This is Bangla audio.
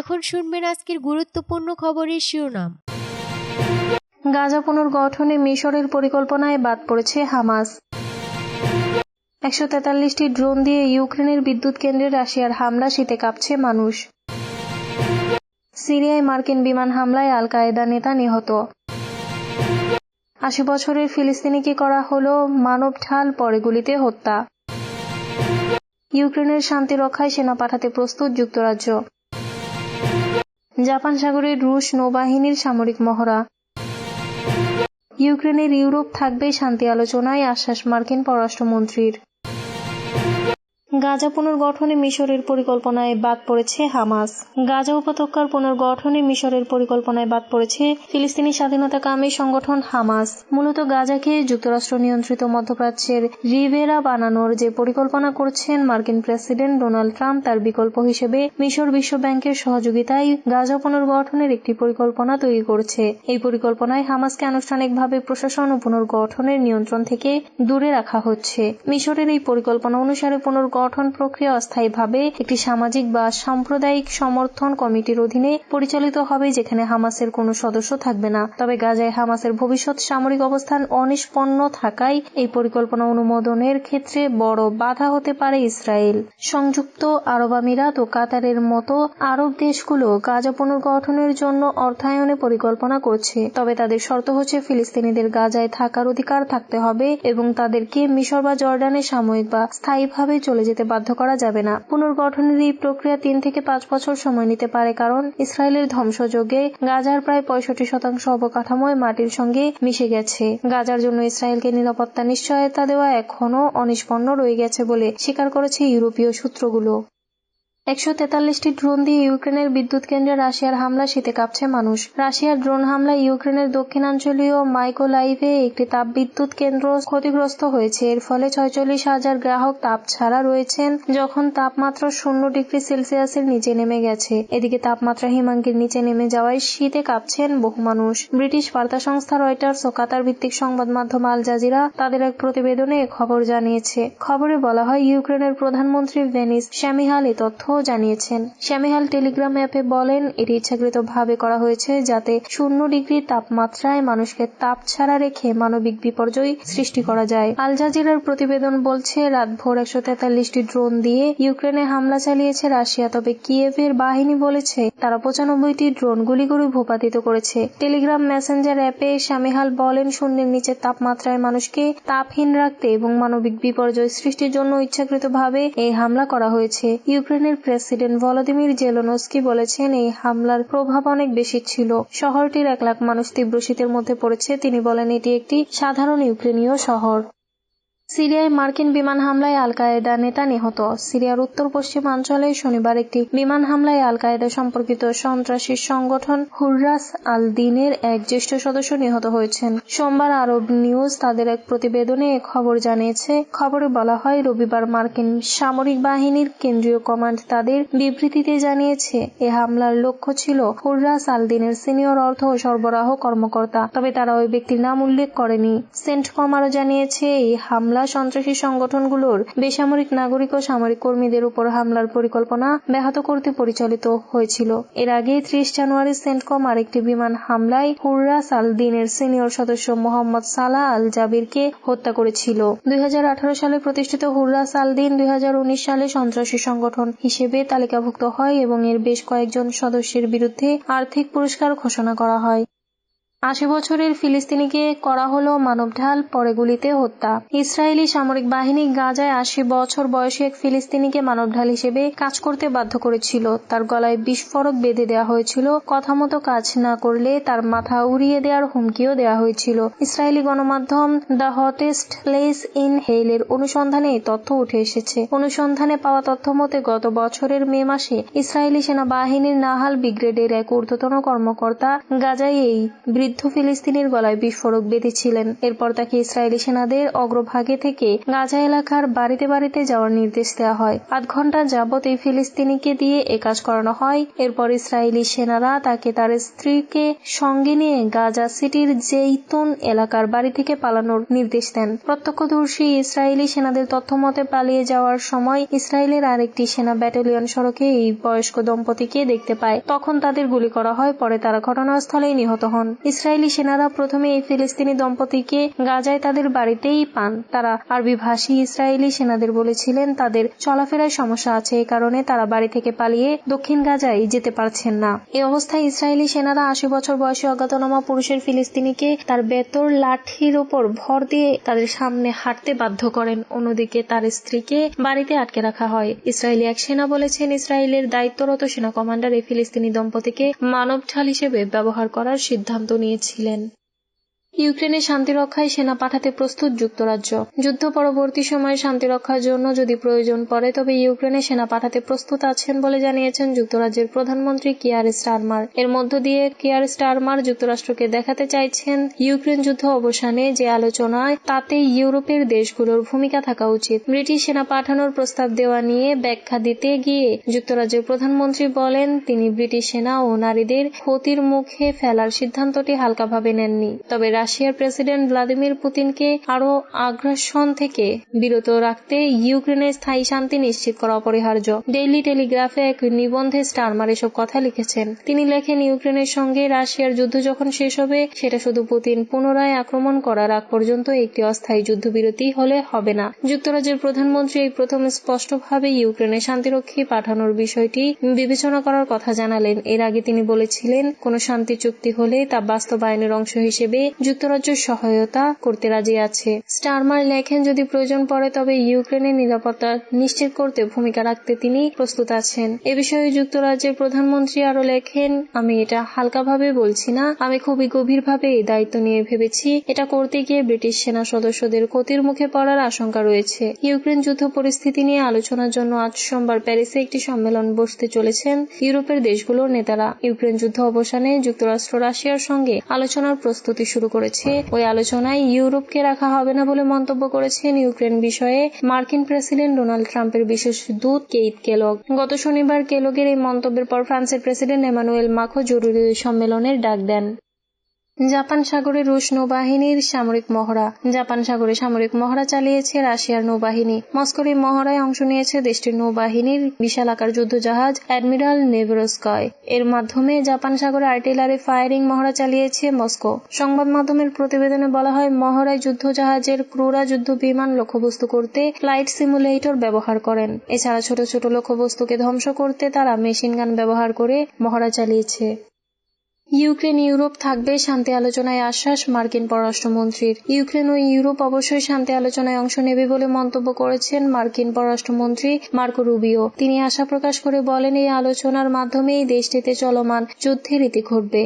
এখন শুনবেন আজকের গুরুত্বপূর্ণ খবরের শিরোনাম। গাজা পুনর্গঠনে মিশরের পরিকল্পনায় বাদ পড়েছে হামাস। একশো তেতাল্লিশটি ড্রোন দিয়ে ইউক্রেনের বিদ্যুৎ কেন্দ্রে রাশিয়ার হামলা, শীতে কাঁপছে মানুষ। সিরিয়ায় মার্কিন বিমান হামলায় আল কায়েদা নেতা নিহত। আশি বছরের ফিলিস্তিনিকে করা হলো মানব ঢাল, পরে গুলিতে হত্যা। ইউক্রেনের শান্তি রক্ষায় সেনা পাঠাতে প্রস্তুত যুক্তরাজ্য। জাপান সাগরের রুশ নৌবাহিনীর সামরিক মহড়া। ইউক্রেনের ইউরোপ থাকবে শান্তি আলোচনায় আশ্বাস মার্কিন পররাষ্ট্রমন্ত্রীর। গাজা পুনর্গঠনে মিশরের পরিকল্পনায় বাদ পড়েছে হামাস। গাজা উপত্যকার পুনর্গঠনে মিশরের পরিকল্পনায় বাদ পড়েছে ফিলিস্তিনি স্বাধীনতাকামী সংগঠন হামাস। মূলত গাজাকে যুক্তরাষ্ট্র নিয়ন্ত্রিত মধ্যপ্রাচ্যের রিভেরা বানানোর যে পরিকল্পনা করছেন মার্কিন প্রেসিডেন্ট ডোনাল্ড ট্রাম্প, তার বিকল্প হিসেবে মিশর বিশ্ব ব্যাংকের সহযোগিতায় গাজা পুনর্গঠনের একটি পরিকল্পনা তৈরি করছে। এই পরিকল্পনায় হামাসকে আনুষ্ঠানিকভাবে প্রশাসন ও পুনর্গঠনের নিয়ন্ত্রণ থেকে দূরে রাখা হচ্ছে। মিশরের এই পরিকল্পনা অনুসারে পুনর্গঠন প্রক্রিয়া অস্থায়ীভাবে একটি সামাজিক বা সাম্প্রদায়িক সমর্থন কমিটির অধীনে পরিচালিত হবে, যেখানে হামাসের কোনো সদস্য থাকবে না। তবে গাজায় হামাসের ভবিষ্যৎ সামরিক অবস্থান অনিষ্পন্ন থাকায় এই পরিকল্পনা অনুমোদনের ক্ষেত্রে বড় বাধা হতে পারে ইসরায়েল। সংযুক্ত আরব আমিরাত ও কাতারের মতো আরব দেশগুলো গাজা পুনর্গঠনের জন্য অর্থায়নে পরিকল্পনা করছে। তবে তাদের শর্ত হচ্ছে, ফিলিস্তিনিদের গাজায় থাকার অধিকার থাকতে হবে এবং তাদেরকে মিশর বা জর্ডানে সাময়িক বা স্থায়ীভাবে চলে যেতে বাধ্য করা যাবে না। পুনর্গঠনের এই প্রক্রিয়া তিন থেকে পাঁচ বছর সময় নিতে পারে কারণ ইসরায়েলের ধ্বংসযোগে গাজার প্রায় পঁয়ষট্টি শতাংশ অবকাঠামোয় মাটির সঙ্গে মিশে গেছে। গাজার জন্য ইসরায়েলকে নিরাপত্তা নিশ্চয়তা দেওয়া এখনও অনিষ্পন্ন রয়ে গেছে বলে স্বীকার করেছে ইউরোপীয় সূত্রগুলো। একশো তেতাল্লিশটি ড্রোন দিয়ে ইউক্রেনের বিদ্যুৎ কেন্দ্রে রাশিয়ার হামলা শীতে কাঁপছে মানুষ। রাশিয়ার ড্রোন হামলায় ইউক্রেনের দক্ষিণাঞ্চলীয় মাইকোলাইভে একটি তাপবিদ্যুৎ কেন্দ্র ক্ষতিগ্রস্ত হয়েছে। এর ফলে ছয়চল্লিশ হাজার গ্রাহক তাপ ছাড়া রয়েছেন, যখন তাপমাত্রা শূন্য ডিগ্রি সেলসিয়াসের নিচে নেমে গেছে। এদিকে তাপমাত্রা হিমাঙ্কের নিচে নেমে যাওয়ায় শীতে কাঁপছেন বহু মানুষ। ব্রিটিশ বার্তা সংস্থা রয়টার্স ও কাতার ভিত্তিক সংবাদ মাধ্যম আল জাজিরা তাদের এক প্রতিবেদনে খবর জানিয়েছে। খবরে বলা হয়, ইউক্রেনের প্রধানমন্ত্রী ভেনিস শ্যামিহাল এ তথ্য জানিয়েছেন। শ্যামিহাল টেলিগ্রাম অ্যাপে বলেন, এটি ইচ্ছাকৃতভাবে করা হয়েছে যাতে শূন্য ডিগ্রি তাপমাত্রায় মানুষকে তাপ ছাড়া রেখে মানবিক বিপর্যয় সৃষ্টি করা যায়। আল জাজিরার প্রতিবেদন বলছে, রাতভর একশো তেতাল্লিশটি ড্রোন দিয়ে ইউক্রেনে হামলা চালিয়েছে রাশিয়া, তবে কিয়েভের বাহিনী বলেছে, তারা পঁচানব্বইটি ড্রোন গুলি করে ভূপাতিত করেছে। টেলিগ্রাম মেসেঞ্জার অ্যাপে শামিহাল বলেন, শূন্যের নিচের তাপমাত্রায় মানুষকে তাপহীন রাখতে এবং মানবিক বিপর্যয় সৃষ্টির জন্য ইচ্ছাকৃতভাবে এই হামলা করা হয়েছে। ইউক্রেনের প্রেসিডেন্ট ভলোদিমির জেলোনস্কি বলেছেন, এই হামলার প্রভাব অনেক বেশি ছিল। শহরটির এক লাখ মানুষ তীব্র শীতের মধ্যে পড়েছে। তিনি বলেন, এটি একটি সাধারণ ইউক্রেনীয় শহর। সিরিয়ায় মার্কিন বিমান হামলায় আল কায়েদা নেতা নিহত। সিরিয়ার উত্তর পশ্চিমাঞ্চলে শনিবার একটি বিমান হামলায় আল কায়েদা সম্পর্কিত সন্ত্রাসী সংগঠন হুর্রাস আল দিনের এক জ্যেষ্ঠ সদস্য নিহত হয়েছেন। সোমবার আরব নিউজ তাদের এক প্রতিবেদনে খবর জানিয়েছে। খবরে বলা হয়, রবিবার মার্কিন সামরিক বাহিনীর কেন্দ্রীয় কমান্ড তাদের বিবৃতিতে জানিয়েছে, এ হামলার লক্ষ্য ছিল হুর্রাস আল দিনের সিনিয়র অর্থ ও সরবরাহ কর্মকর্তা। তবে তারা ওই ব্যক্তির নাম উল্লেখ করেনি। সেন্টকম আরও জানিয়েছে, এই হামলা হামলা, সন্ত্রাসী সংগঠনগুলোর বেসামরিক নাগরিক ও সামরিক কর্মীদের উপর হামলার পরিকল্পনা ব্যাহত করতে পরিচালিত হয়েছিল। এর আগে ত্রিশ জানুয়ারি সেন্টকম আরেকটি বিমান হামলায় হুর্রাস আল দিনের সিনিয়র সদস্য মোহাম্মদ সালাহ আল জাবিরকে হত্যা করেছিল। দুই হাজার আঠারো সালে প্রতিষ্ঠিত হুর্রাস আল দিন দুই সালে সন্ত্রাসী সংগঠন হিসেবে তালিকাভুক্ত হয় এবং এর বেশ কয়েকজন সদস্যের বিরুদ্ধে আর্থিক পুরস্কার ঘোষণা করা হয়। আশি বছরের ফিলিস্তিনিকে করা হলো মানবঢাল পরে গুলিতে হত্যা। ইসরায়েলি সামরিক বাহিনী গাজায় আশি বছর বয়সী এক ফিলিস্তিনিকে মানবঢাল হিসেবে কাজ করতে বাধ্য করেছিল। তার গলায় বিস্ফোরক বেঁধে দেওয়া হয়েছিল। কথা মতো কাজ না করলে তার মাথা উড়িয়ে দেওয়ার হুমকিও দেওয়া হয়েছিল। ইসরায়েলি গণমাধ্যম দ্য হটেস্ট প্লেস ইন হেইলের অনুসন্ধানে এই তথ্য উঠে এসেছে। অনুসন্ধানে পাওয়া তথ্য মতে, গত বছরের মে মাসে ইসরায়েলি সেনাবাহিনীর নাহাল ব্রিগেডের এক ঊর্ধ্বতন কর্মকর্তা গাজায় এই বৃদ্ধ বৃদ্ধ ফিলিস্তিনির গলায় বিস্ফোরক বেঁধেছিলেন। এরপর তাকে ইসরায়েলি সেনাদের অগ্রভাগে থেকে গাজা এলাকার বাড়িতে বাড়িতে যাওয়ার নির্দেশ দেওয়া হয়। আধ ঘণ্টা যাবৎ এই ফিলিস্তিনিকে দিয়ে এ কাজ করানো হয়। এরপর ইসরায়েলি সেনারা তাকে তার স্ত্রীকে সঙ্গে নিয়ে গাজা সিটির জেইতুন এলাকার বাড়ি থেকে পালানোর নির্দেশ দেন। প্রত্যক্ষদর্শী ইসরায়েলি সেনাদের তথ্য মতে, পালিয়ে যাওয়ার সময় ইসরায়েলের আরেকটি সেনা ব্যাটালিয়ন সড়কে এই বয়স্ক দম্পতিকে দেখতে পায়। তখন তাদের গুলি করা হয়, পরে তারা ঘটনাস্থলেই নিহত হন। ইসরায়েলি সেনারা প্রথমে এই ফিলিস্তিনি দম্পতিকে গাজায় তাদের বাড়িতেই পান। তারা আরবি ভাষী ইসরায়েলি সেনাদের বলেছিলেন, তাদের চলাফেরায় সমস্যা আছে, এ কারণে তারা বাড়ি থেকে পালিয়ে দক্ষিণ গাজায় যেতে পারছেন না। এই অবস্থায় ইসরায়েলি সেনারা আশি বছর বয়সী অজ্ঞাতনামা পুরুষের ফিলিস্তিনিকে তার বেতর লাঠির ওপর ভর দিয়ে তাদের সামনে হাঁটতে বাধ্য করেন। অন্যদিকে তার স্ত্রীকে বাড়িতে আটকে রাখা হয়। ইসরায়েলি এক সেনা বলেছেন, ইসরায়েলের দায়িত্বরত সেনা কমান্ডার এই ফিলিস্তিনি দম্পতিকে মানব ঢাল হিসেবে ব্যবহার করার সিদ্ধান্ত নিয়েছিলেন ইউক্রেনে শান্তি রক্ষায় সেনা পাঠাতে প্রস্তুত যুক্তরাজ্য। যুদ্ধ পরবর্তী সময়ে শান্তি রক্ষার জন্য যদি প্রয়োজন পড়ে, তবে ইউক্রেনে সেনা পাঠাতে প্রস্তুত আছেন বলে জানিয়েছেন যুক্তরাজ্যের প্রধানমন্ত্রী কিয়ার স্টারমার। এর মধ্য দিয়ে কিয়ার স্টারমার যুক্তরাষ্ট্রকে দেখাতে চাইছেন ইউক্রেন যুদ্ধ অবসানে যে আলোচনায় তাতে ইউরোপের দেশগুলোর ভূমিকা থাকা উচিত। ব্রিটিশ সেনা পাঠানোর প্রস্তাব দেওয়া নিয়ে ব্যাখ্যা দিতে গিয়ে যুক্তরাজ্যের প্রধানমন্ত্রী বলেন, তিনি ব্রিটিশ সেনা ও নারীদের ক্ষতির মুখে ফেলার সিদ্ধান্তটি হালকাভাবে নেননি। তবে রাশিয়ার প্রেসিডেন্ট ভ্লাদিমির পুতিনকে আরও আগ্রাসন থেকে বিরত রাখতে ইউক্রেনের স্থায়ী শান্তি নিশ্চিত করা অপরিহার্য। ডেইলি টেলিগ্রাফে এক নিবন্ধে স্টারমার এসব কথা লিখেছেন। তিনি লেখেন, ইউক্রেনের সঙ্গে রাশিয়ার যুদ্ধ যখন শেষ হবে, সেটা শুধু পুতিন পুনরায় আক্রমণ করার আগ পর্যন্ত একটি অস্থায়ী যুদ্ধবিরতি হলে হবে না। যুক্তরাজ্যের প্রধানমন্ত্রী এই প্রথম স্পষ্টভাবে ইউক্রেনে শান্তিরক্ষী পাঠানোর বিষয়টি বিবেচনা করার কথা জানালেন। এর আগে তিনি বলেছিলেন, কোন শান্তি চুক্তি হলে তা বাস্তবায়নের অংশ হিসেবে যুক্তরাজ্য সহায়তা করতে রাজি আছে। স্টারমার লেখেন, যদি প্রয়োজন পড়ে তবে ইউক্রেনের নিরাপত্তা নিশ্চিত করতে ভূমিকা রাখতে তিনি প্রস্তুত আছেন। এ বিষয়ে যুক্তরাজ্যের প্রধানমন্ত্রী আরও লেখেন, আমি এটা হালকাভাবে বলছি না। আমি খুবই গভীরভাবে এই দায়িত্ব নিয়ে ভেবেছি। এটা করতে গিয়ে ব্রিটিশ সেনা সদস্যদের ক্ষতির মুখে পড়ার আশঙ্কা রয়েছে। ইউক্রেন যুদ্ধ পরিস্থিতি নিয়ে আলোচনার জন্য আজ সোমবার প্যারিসে একটি সম্মেলন বসতে চলেছেন ইউরোপের দেশগুলোর নেতারা। ইউক্রেন যুদ্ধ অবসানে যুক্তরাষ্ট্র রাশিয়ার সঙ্গে আলোচনার প্রস্তুতি শুরু করেছে। ওই আলোচনায় ইউরোপকে রাখা হবে না বলে মন্তব্য করেছেন ইউক্রেন বিষয়ে মার্কিন প্রেসিডেন্ট ডোনাল্ড ট্রাম্পের বিশেষ দূত কেইত কেলক গত শনিবার কেলকের এই মন্তব্যের পর ফ্রান্সের প্রেসিডেন্ট এমানুয়েল মাখো জরুরি সম্মেলনের ডাক দেন। জাপান সাগরে রুশ নৌবাহিনীর সামরিক মহড়া। জাপান সাগরে সামরিক মহড়া চালিয়েছে রাশিয়ার নৌবাহিনী। মস্কোর এই মহড়ায় অংশ নিয়েছে দেশটির নৌবাহিনীর বিশাল আকার যুদ্ধজাহাজ অ্যাডমিরাল নেভরস্কয়। এর মাধ্যমে জাপান সাগরে আর্টিলারি ফায়ারিং মহড়া চালিয়েছে মস্কো। সংবাদ মাধ্যমের প্রতিবেদনে বলা হয়, মহড়ায় যুদ্ধজাহাজের ক্রুরা যুদ্ধ বিমান লক্ষ্যবস্তু করতে ফ্লাইট সিমুলেটর ব্যবহার করেন। এছাড়া ছোট ছোট লক্ষ্যবস্তুকে ধ্বংস করতে তারা মেশিন গান ব্যবহার করে মহড়া চালিয়েছে। ইউক্রেন ইউরোপ থাকবে শান্তি আলোচনায় আশ্বাস মার্কিন পররাষ্ট্রমন্ত্রীর। ইউক্রেন ও ইউরোপ অবশ্যই শান্তি আলোচনায় অংশ নেবে বলে মন্তব্য করেছেন মার্কিন পররাষ্ট্রমন্ত্রী মার্কো রুবিও। তিনি আশা প্রকাশ করে বলেন, এই আলোচনার মাধ্যমেই দেশটিতে চলমান যুদ্ধের ইতি ঘটবে।